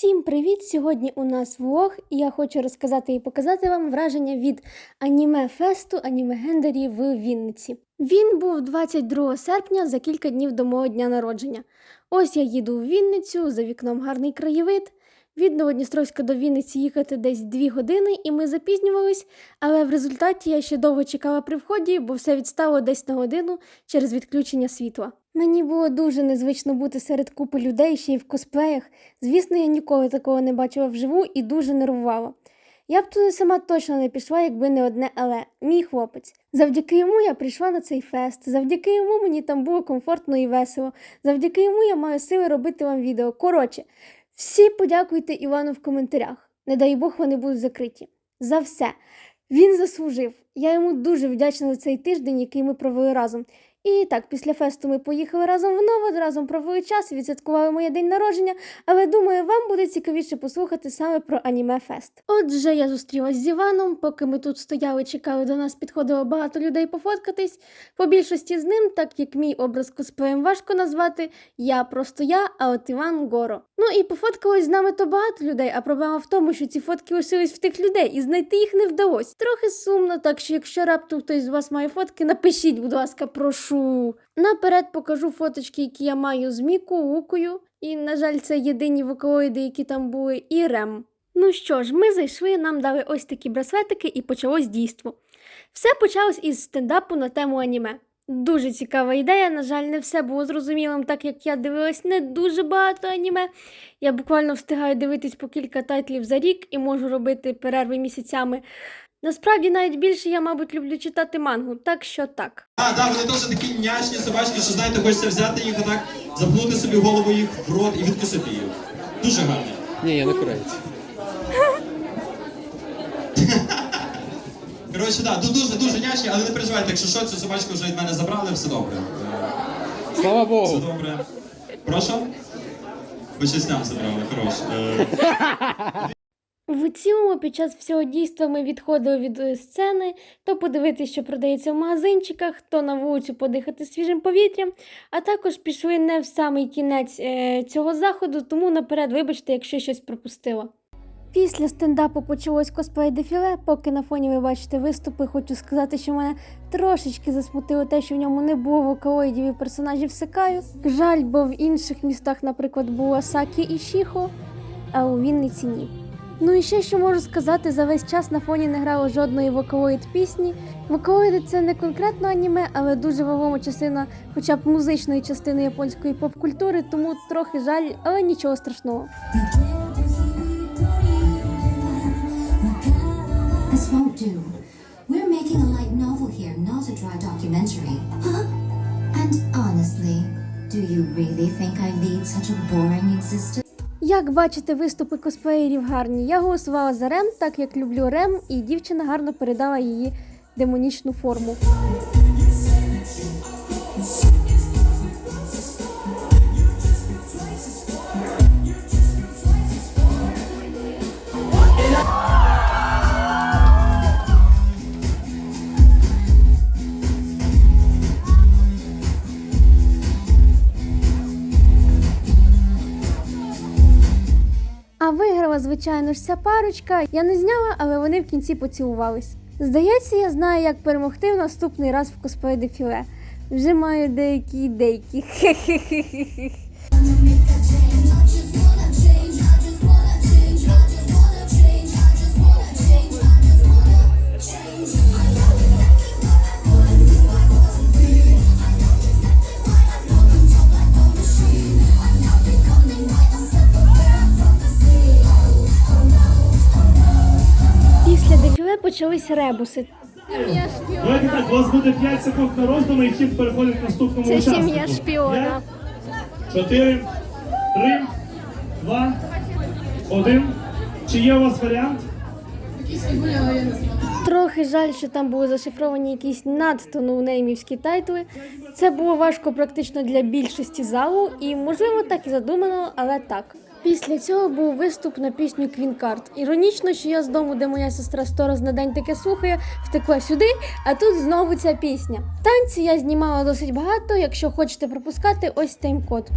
Всім привіт! Сьогодні у нас влог, і я хочу розказати і показати вам враження від аніме фесту аніме гендері в Вінниці. Він був 22 серпня за кілька днів до мого дня народження. Ось я їду в Вінницю, за вікном гарний краєвид. Від Новодністровська до Вінниці їхати десь 2 години, і ми запізнювались, але в результаті я ще довго чекала при вході, бо все відстало десь на годину через відключення світла. Мені було дуже незвично бути серед купи людей ще й в косплеях. Звісно, я ніколи такого не бачила вживу і дуже нервувала. Я б туди сама точно не пішла, якби не одне але мій хлопець. Завдяки йому я прийшла на цей фест. Завдяки йому мені там було комфортно і весело. Завдяки йому я маю сили робити вам відео. Коротше, всі подякуйте Івану в коментарях. Не дай Бог вони будуть закриті. За все. Він заслужив. Я йому дуже вдячна за цей тиждень, який ми провели разом. І так, після фесту ми поїхали разом в Новод, разом провели час, відсвяткували моє день народження, але думаю, вам буде цікавіше послухати саме про аніме фест. Отже, я зустрілась з Іваном, поки ми тут стояли, чекали, до нас підходило багато людей пофоткатись. По більшості з ним, так як мій образ косплеєм важко назвати, я просто я, а от Іван Горо. Ну і пофоткалось з нами то багато людей, а проблема в тому, що ці фотки лишились в тих людей, і знайти їх не вдалося. Трохи сумно, так що якщо раптом хтось з вас має фотки, напишіть, будь ласка, прошу. Наперед покажу фоточки, які я маю з Міку, Лукою. І, на жаль, це єдині вокалоїди, які там були, і Рем. Ну що ж, ми зайшли, нам дали ось такі браслетики і почалось дійство. Все почалось із стендапу на тему аніме. Дуже цікава ідея. На жаль, не все було зрозумілим, так як я дивилась не дуже багато аніме. Я буквально встигаю дивитись по кілька тайтлів за рік і можу робити перерви місяцями. Насправді, навіть більше я, мабуть, люблю читати мангу, так що так. А, да, вони теж такі нячні собачки, що знаєте, хочеться взяти їх отак, запнути собі голову їх в рот і відкусити їх. Дуже гарні. Ні, я не курець. Коротше, да, дуже дуже нячні, але не переживайте, якщо що, цю собачку вже від мене забрали, все добре. Слава Все добре. Прошу? По частям забрали, хорош. Е, В цілому, під час всього дійства ми відходили від е, сцени, то подивитися, що продається в магазинчиках, то на вулицю подихати свіжим повітрям, а також пішли не в самий кінець е, цього заходу, тому наперед, вибачте, якщо щось пропустила. Після стендапу почалось косплей дефіле. Поки на фоні ви бачите виступи, хочу сказати, що мене трошечки засмутило те, що в ньому не було вокалоїдів і персонажів Секаю. Жаль, бо в інших містах, наприклад, була Сакі і Шіхо, а у Вінниці ні. Ну і ще що можу сказати, за весь час на фоні не грало жодної вокалоїд пісні. Вокалоїди це не конкретно аніме, але дуже вагома частина, хоча б музичної частини японської поп-культури, тому трохи жаль, але нічого страшного. This won't do. We're making a light novel here, not a dry documentary. Huh? And honestly, do you really think I lead such a boring existence? Як бачите, виступи косплеєрів гарні. Я голосувала за Рем, так як люблю Рем, і дівчина гарно передала її демонічну форму. А виграла, звичайно ж, ця парочка. Я не зняла, але вони в кінці поцілувались. Здається, я знаю, як перемогти в наступний раз в косплей дефіле. Вже маю деякі ідейки. Хе-хе-хе-хе. Почались ребуси. Давайте так, у вас буде 5 секунд на роздуми і хід переходить к наступному Це учаснику. сім'я шпіона. 4, 3, 2, 1. Чи є у вас варіант? Трохи жаль, що там були зашифровані якісь надто ноунеймівські тайтли. Це було важко практично для більшості залу, і можливо так і задумано, але так. Після цього був виступ на пісню Квінкарт. Іронічно, що я з дому, де моя сестра сто раз на день таке слухає, втекла сюди, а тут знову ця пісня. Танці я знімала досить багато. Якщо хочете пропускати, ось тайм-код.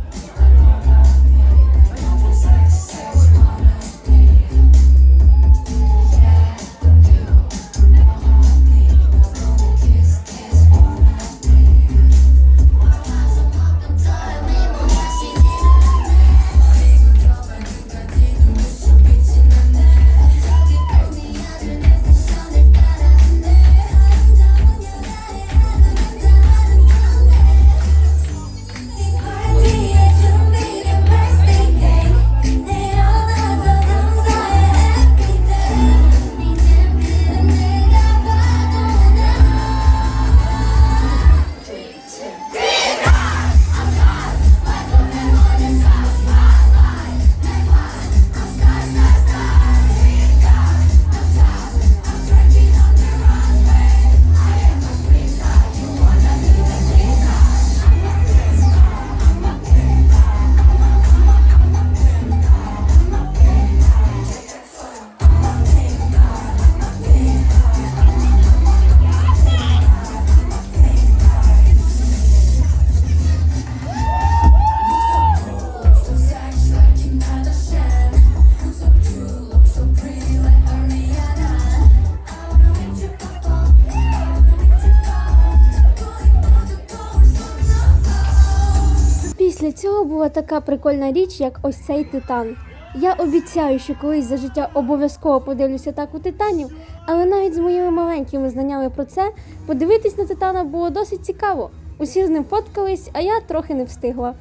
Була така прикольна річ, як ось цей титан. Я обіцяю, що колись за життя обов'язково подивлюся так у титанів, але навіть з моїми маленькими знаннями про це подивитись на титана було досить цікаво. Усі з ним фоткались, а я трохи не встигла.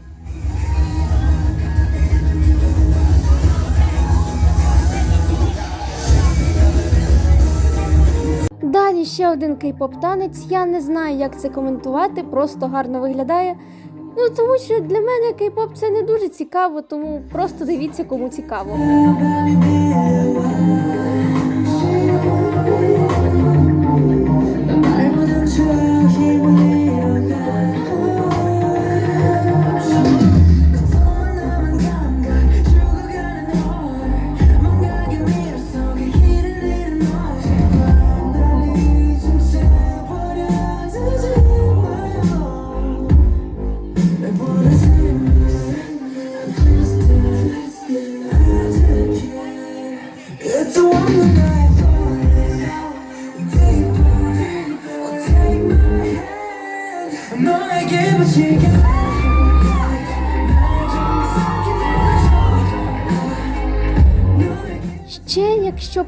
Далі ще один кей-поп танець. Я не знаю, як це коментувати, просто гарно виглядає. Ну тому що для мене кей-поп це не дуже цікаво, тому просто дивіться, кому цікаво. It's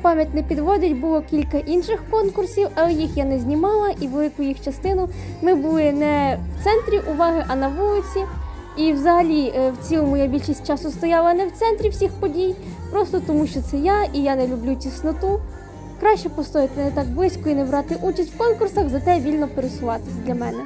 пам'ять не підводить, було кілька інших конкурсів, але їх я не знімала, і велику їх частину ми були не в центрі уваги, а на вулиці. І взагалі, е, в цілому я більшість часу стояла не в центрі всіх подій, просто тому що це я і я не люблю тісноту. Краще постояти не так близько і не брати участь в конкурсах, зате вільно пересуватись для мене.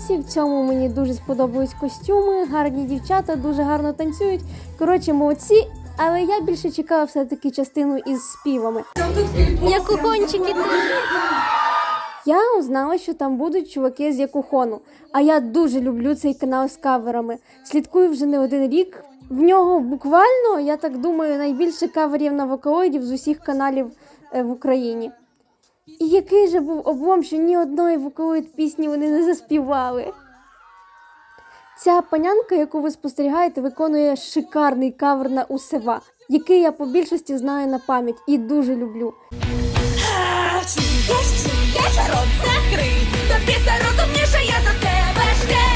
Танці. В цьому мені дуже сподобались костюми, гарні дівчата, дуже гарно танцюють. Коротше, молодці. Але я більше чекала все-таки частину із співами. Якухончики Я узнала, що там будуть чуваки з Якухону. А я дуже люблю цей канал з каверами. Слідкую вже не один рік. В нього буквально, я так думаю, найбільше каверів на вокалоїдів з усіх каналів е, в Україні. І який же був облом, що ні одної вокалої пісні вони не заспівали. Ця панянка, яку ви спостерігаєте, виконує шикарний кавер на усева, який я по більшості знаю на пам'ять і дуже люблю. Тобі це розумніше, я за тебе жде.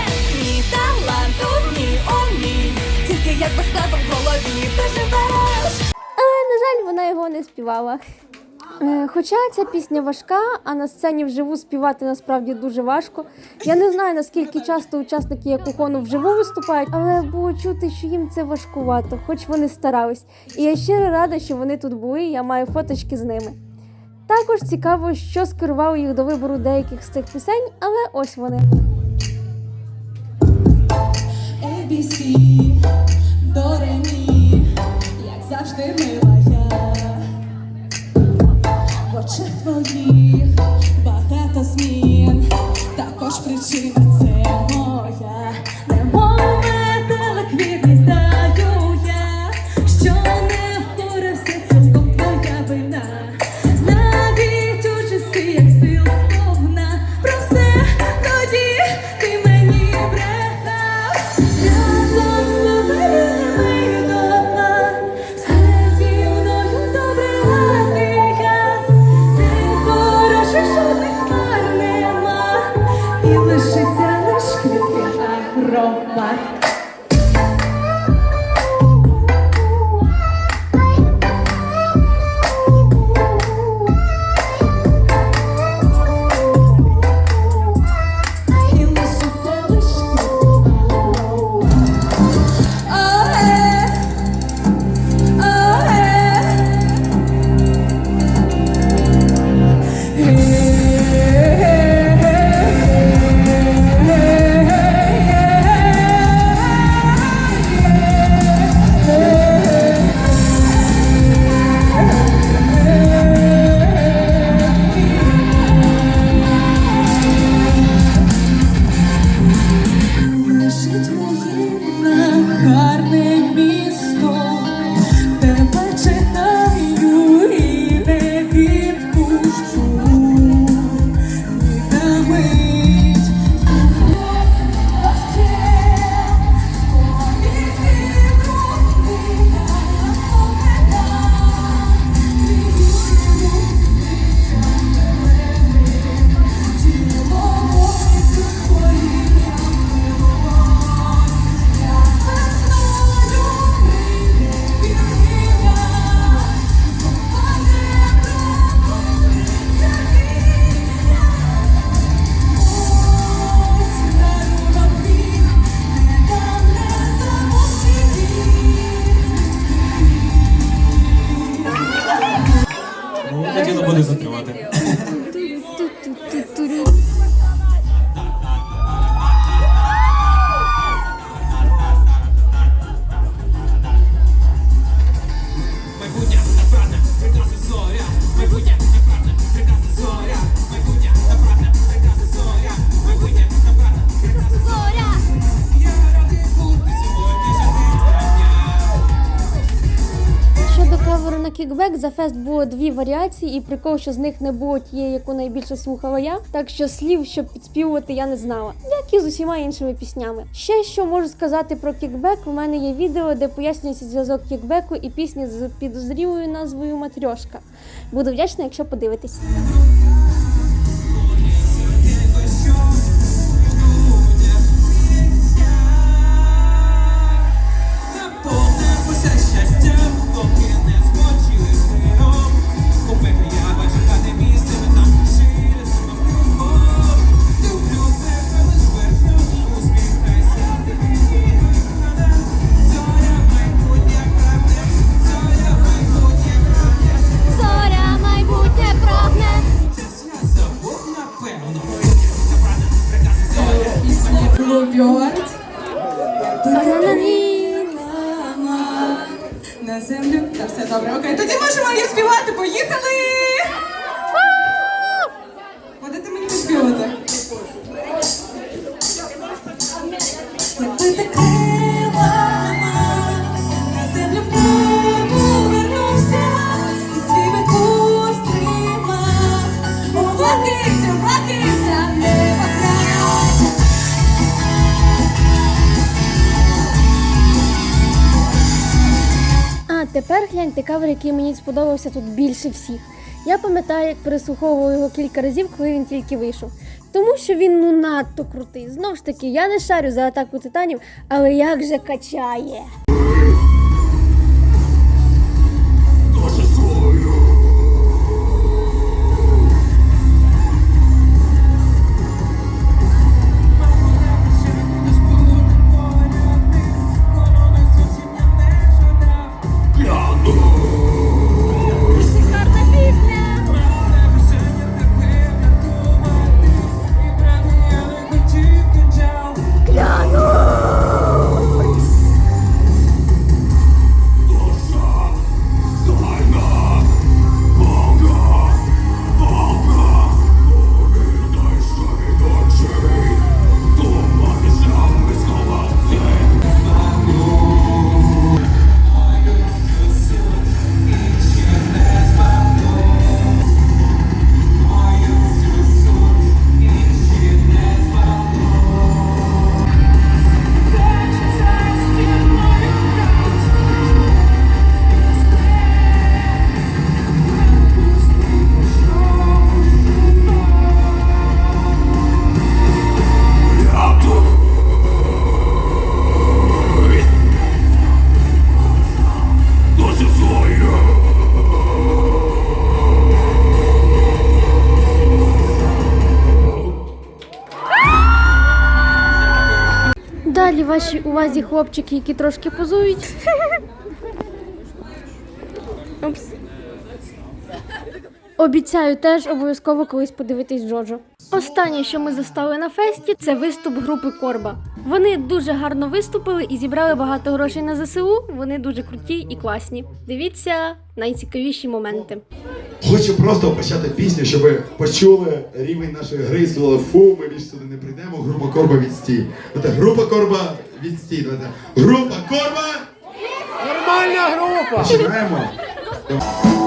Ні таланту, ні тільки як без тебе в. Але, на жаль, вона його не співала. Е, Хоча ця пісня важка, а на сцені вживу співати насправді дуже важко. Я не знаю наскільки часто учасники Якухону вживу виступають, але було чути, що їм це важкувато, хоч вони старались. І я щиро рада, що вони тут були. Я маю фоточки з ними. Також цікаво, що скерувало їх до вибору деяких з цих пісень, але ось вони. ABC, до ре мі, як завжди мила. В очах фест було дві варіації, і прикол, що з них не було тієї, яку найбільше слухала я. Так що слів, щоб підспівувати, я не знала, як і з усіма іншими піснями. Ще що можу сказати про кікбек. У мене є відео, де пояснюється зв'язок кікбеку і пісні з підозрілою назвою Матрьошка. Буду вдячна, якщо подивитесь. Гляньте кавер, який мені сподобався тут більше всіх. Я пам'ятаю, як переслуховувала його кілька разів, коли він тільки вийшов. Тому що він ну надто крутий. Знову ж таки, я не шарю за атаку титанів, але як же качає. Вашій увазі хлопчики, які трошки позують. Обіцяю теж обов'язково колись подивитись Джоджо. Останнє, що ми застали на фесті, це виступ групи Корба. Вони дуже гарно виступили і зібрали багато грошей на ЗСУ. Вони дуже круті і класні. Дивіться найцікавіші моменти. Хочу просто почати пісню, щоб ви почули рівень нашої гри і сказали, фу, ми більше сюди не прийдемо, група Корба відстій. Давайте, група Корба відстій. Давайте. Група Корба! Нормальна група! Починаємо.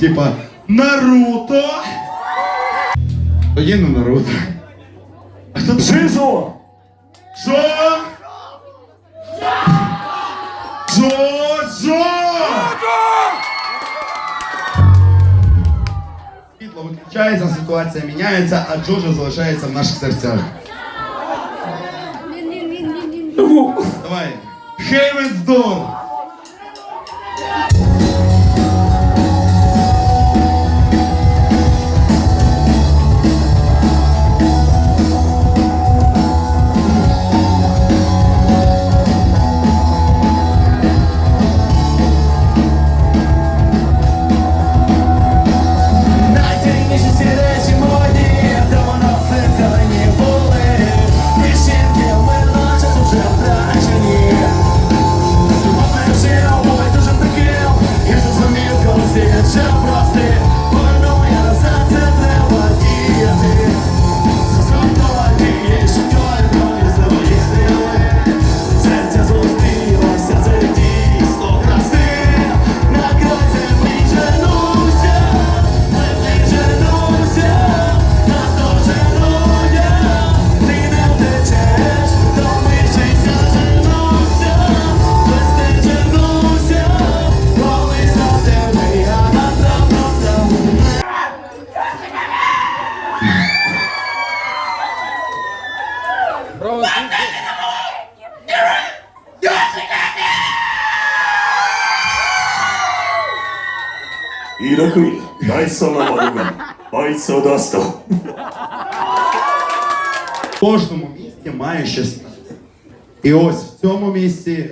типа Наруто. То є не Наруто. А хто Жижу! Що? Джо-Джо! Світло виключається, ситуація міняється, а Джоджо залишається в наших серцях. Давай. Heaven's Door!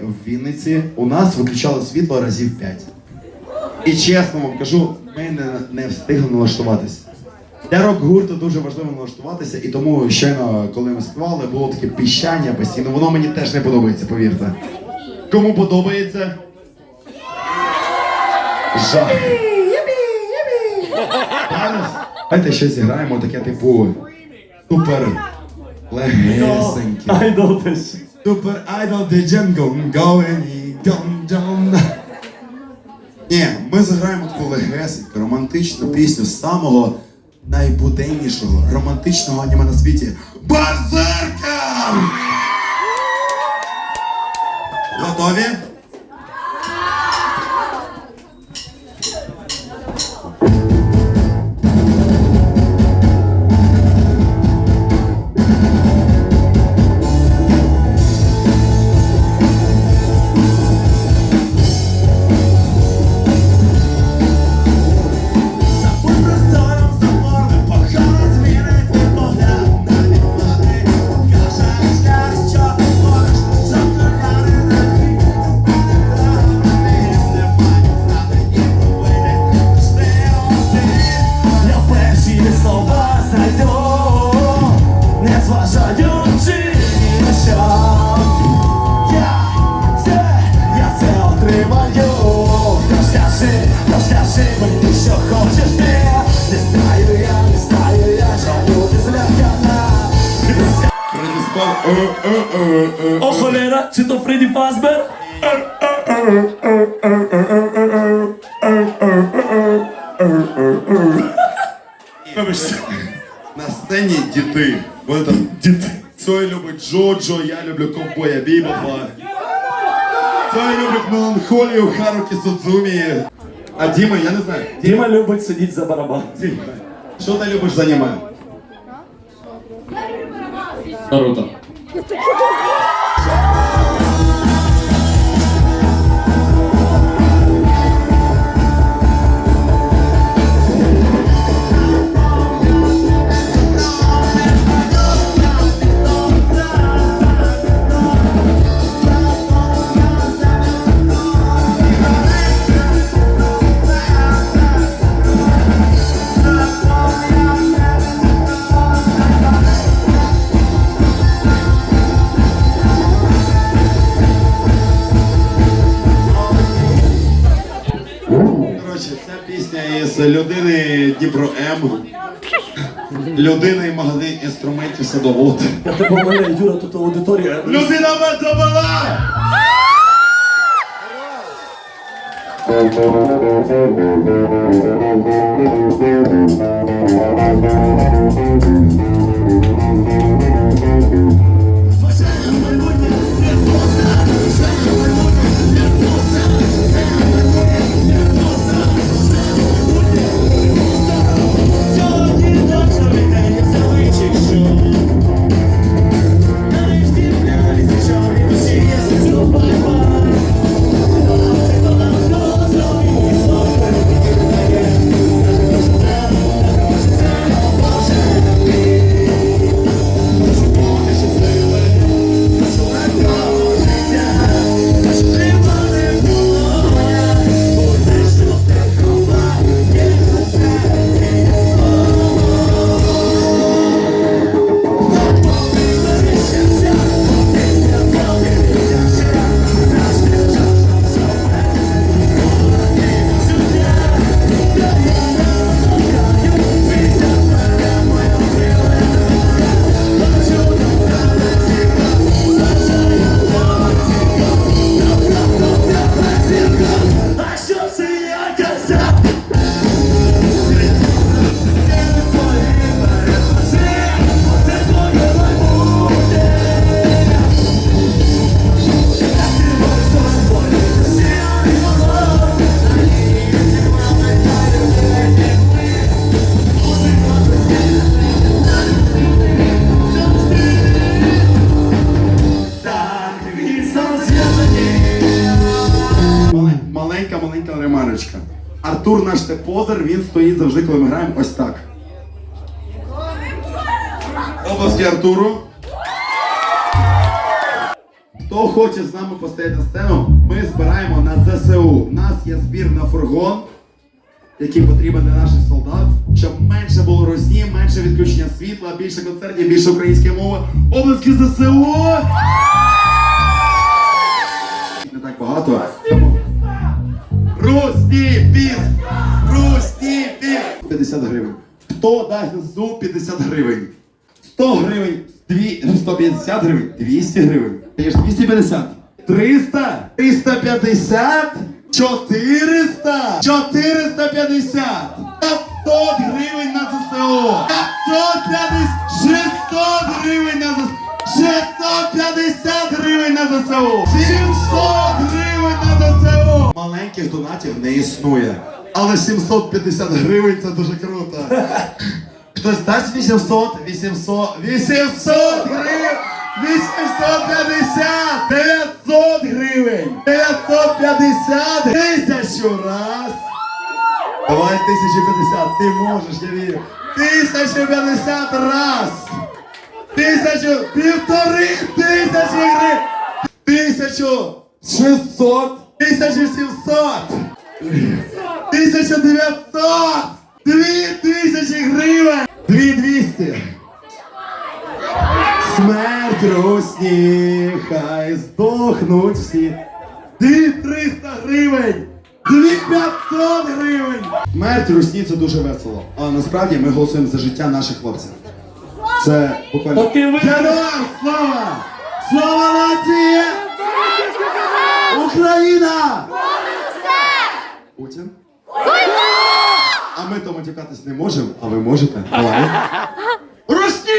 В Вінниці, у нас виключали світло разів 5. І чесно вам кажу, ми не, не встигли налаштуватися. Для рок-гурту дуже важливо налаштуватися, і тому щойно, коли ми співали, було таке піщання постійно. Воно мені теж не подобається, повірте. Кому подобається? Жах. Давайте щось зіграємо, таке типу супер легесеньке. Super Idol Degen Gong Going і Ні, ми заграємо таку легесеньку, романтичну пісню з самого найбуденнішого романтичного аніме на світі БАЗЕРКА! Готові? Вони там дід. Цой любить Джоджо, я люблю ковбоя Бібопа. Цой любить меланхолію Харукі Судзумі. А Діма, я не знаю. Діма любить сидіти за барабан. Діма, що ти любиш за аніме? Наруто. Із людини Дніпро М. Людини магазин інструментів садовод. Я тебе умоляю, Юра, тут аудиторія. Людина метробала! А маленька. Артур наш тепозер, він стоїть завжди, коли ми граємо ось так. Обласки Артуру. Хто хоче з нами постояти на сцену, ми збираємо на ЗСУ. У нас є збір на фургон, який потрібен для наших солдат, щоб менше було росні, менше відключення світла, більше концертів, більше української мови. Обласки ЗСУ! Не так багато. Тому Русні піс! Русні 50 гривень. Хто дасть ЗСУ 50 гривень? 100 гривень, дві- 150 гривень, 200 гривень. Ж 250. 300, 350, 400, 450, 500 гривень на ЗСУ. 550, 600 гривень на ЗСУ. 650 гривень на ЗСУ! 700 гривень на ЗСУ! Маленьких донатів не існує. Але 750 гривень це дуже круто. Хтось дасть 800, 800, 800 гривень! 850! 900 гривень! 950! Тисячу раз! Давай 1050, ти можеш, я вірю. 1050 раз! Тисячу, півтори тисячі гривень! Тисячу шістсот, тисячу сімсот, тисячу дев'ятсот, дві тисячі гривень, дві двісті. Смерть русні, хай здохнуть всі. Дві триста гривень! Дві п'ятсот гривень! Смерть русні це дуже весело. Але насправді ми голосуємо за життя наших хлопців. Це буквально. Героям слава! Слава нації! Україна! Путін? А ми то матюкатись не можемо, а ви можете. Давай. Русні!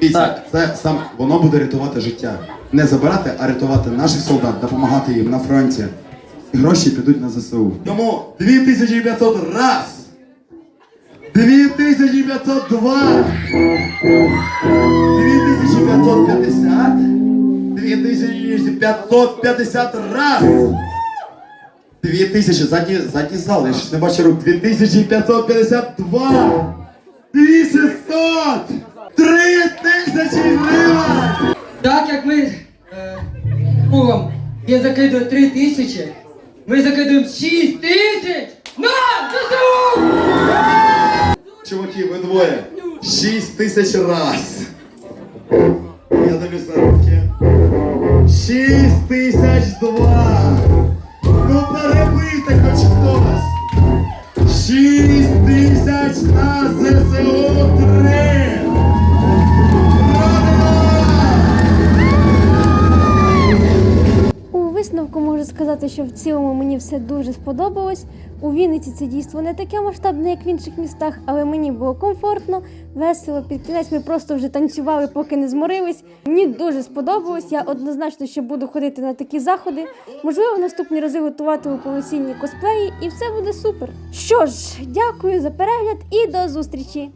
Дивіться, це сам воно буде рятувати життя. Не забирати, а рятувати наших солдат, допомагати їм на фронті. І гроші підуть на ЗСУ. Тому 2500 раз! 2502! 2550! 2550 раз! 2000, задній, задній зал, я ж не бачу рук. 2552! 2600! 3000 гривень! Так як ми е, я закидую 3 тисячі, ми закидуємо 6 тисяч на ЗСУ! Чуваки, ви двоє. 6 тисяч раз. Я дивлюсь на руки. 6 тисяч два. Ну перебийте хоч хтось. 6 тисяч на ЗСУ 3. У висновку можу сказати, що в цілому мені все дуже сподобалось. У Вінниці це дійство не таке масштабне, як в інших містах, але мені було комфортно, весело. Під кінець ми просто вже танцювали, поки не зморились. Мені дуже сподобалось. Я однозначно ще буду ходити на такі заходи. Можливо, в наступні рази готуватиму повесільні косплеї, і все буде супер. Що ж, дякую за перегляд і до зустрічі!